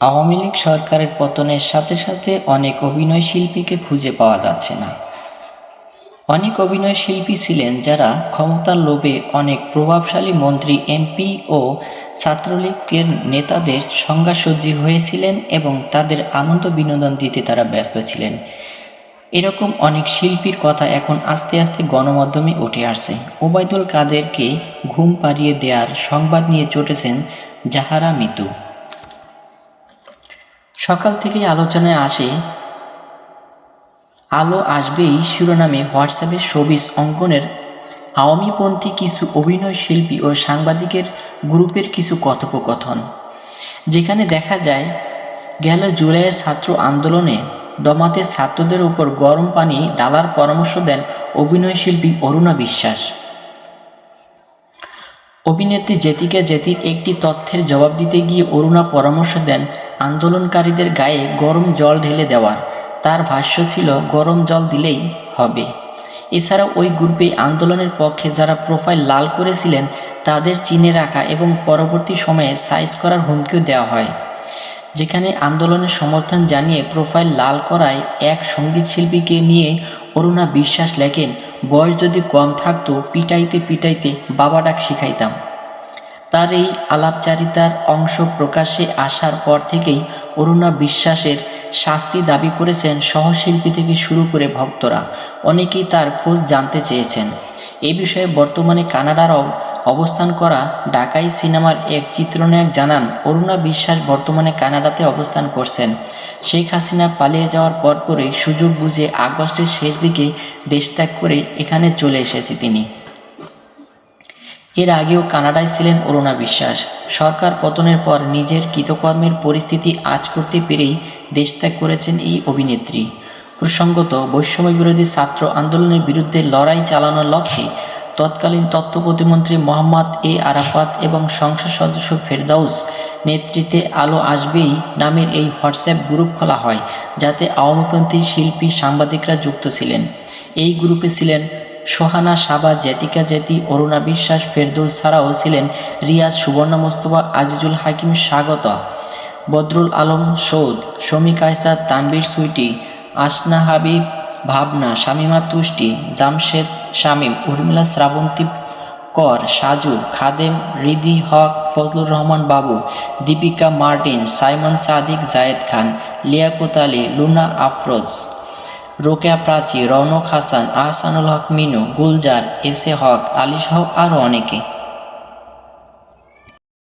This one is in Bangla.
আওয়ামী লীগ সরকারের পতনের সাথে সাথে অনেক অভিনয় শিল্পীকে খুঁজে পাওয়া যাচ্ছে না। অনেক অভিনয় শিল্পী ছিলেন যারা ক্ষমতার লোভে অনেক প্রভাবশালী মন্ত্রী, এমপি ও ছাত্রলীগের নেতাদের সংজ্ঞাসজ্জী হয়েছিলেন এবং তাদের আনন্দ বিনোদন দিতে তারা ব্যস্ত ছিলেন। এরকম অনেক শিল্পীর কথা এখন আস্তে আস্তে গণমাধ্যমে উঠে আসছে। ওবায়দুল কাদেরকে ঘুম পাড়িয়ে দেওয়ার সংবাদ নিয়ে চটেছেন জাহারা মিতু। সকাল থেকেই আলোচনায় আসে, আলো আসবেই শিরোনামে হোয়াটসঅ্যাপে ছবিস অঙ্কনের আওয়ামীপন্থী কিছু অভিনয় শিল্পী ও সাংবাদিকের গ্রুপের কিছু কথোপকথন, যেখানে দেখা যায়, গেল জুলাইয়ের ছাত্র আন্দোলনে দমাতে ছাত্রদের উপর গরম পানি ডালার পরামর্শ দেন অভিনয় শিল্পী অরুণা বিশ্বাস। অভিনেত্রী জেতিকা জেতির একটি তথ্যের জবাব দিতে গিয়ে অরুণা পরামর্শ দেন আন্দোলনকারীদের গায়ে গরম জল ঢেলে দেওয়ার। তার ভাষ্য ছিল, গরম জল দিলেই হবে। এছাড়া ওই গ্রুপে আন্দোলনের পক্ষে যারা প্রোফাইল লাল করেছিলেন, তাদের চিনে রাখা এবং পরবর্তী সময়ে সাইজ করার হুমকিও দেওয়া হয়। যেখানে আন্দোলনের সমর্থন জানিয়ে প্রোফাইল লাল করায় এক সংগীত শিল্পীকে নিয়ে অরুণা বিশ্বাস লেখেন, বয়স যদি কম থাকতো, পিটাইতে পিটাইতে বাবা ডাক শিখাইতাম। তার এই আলাপচারিতার অংশ প্রকাশ্যে আসার পর থেকেই অরুণা বিশ্বাসের শাস্তি দাবি করেছেন সহশিল্পী থেকে শুরু করে ভক্তরা। অনেকেই তার খোঁজ জানতে চেয়েছেন। এ বিষয়ে বর্তমানে কানাডার অব- অবস্থান করা ঢাকাই সিনেমার এক চিত্রনায়ক জানান, অরুণা বিশ্বাস বর্তমানে কানাডাতে অবস্থান করছেন। শেখ হাসিনা পালিয়ে যাওয়ার পরপরই সুযোগ বুঝে আগস্টের শেষ দিকে দেশ ত্যাগ করে এখানে চলে এসেছে তিনি। এর আগেও কানাডায় ছিলেন অরুণা বিশ্বাস। সরকার পতনের পর নিজের কৃতকর্মের পরিস্থিতি আজ করতে পেরেই দেশত্যাগ করেছেন এই অভিনেত্রী। প্রসঙ্গত বৈষম্য বিরোধী ছাত্র আন্দোলনের বিরুদ্ধে লড়াই চালানোর লক্ষ্যে তৎকালীন তথ্য প্রতিমন্ত্রী মোহাম্মদ এ আরাফাত এবং সংসদ সদস্য ফেরদাউস নেতৃত্বে আলো আসবেই নামের এই হোয়াটসঅ্যাপ গ্রুপ খোলা হয়, যাতে আওয়ামীপন্থী শিল্পী সাংবাদিকরা যুক্ত ছিলেন। এই গ্রুপে ছিলেন সোহানা সাবা জ্যাতিকা জ্যাতি অরুণা বিশ্বাস, ফেরদৌস ছাড়াও ছিলেন রিয়াজ, সুবর্ণা মোস্তফা, আজিজুল হাকিম, স্বাগত। বদরুল আলম, সৌদ, শমী কায়সা তানবীর সুইটি, আসনা হাবিব, ভাবনা, শামিমা তুষ্টি, জামশেদ শামীম, উর্মিলা শ্রাবন্তী কর, সাজু, খাদেম, Riddhi Haque, Fazlur Rahman Babu, Dipika Martin, Simon Sadiq, Zayed Khan, Liaquat Ali, Luna Afroz. Rokeya Prachi Rounak Hasan Ahsanul Haque Minu Gulzar S A Haque আলীসহ আরও অনেকে।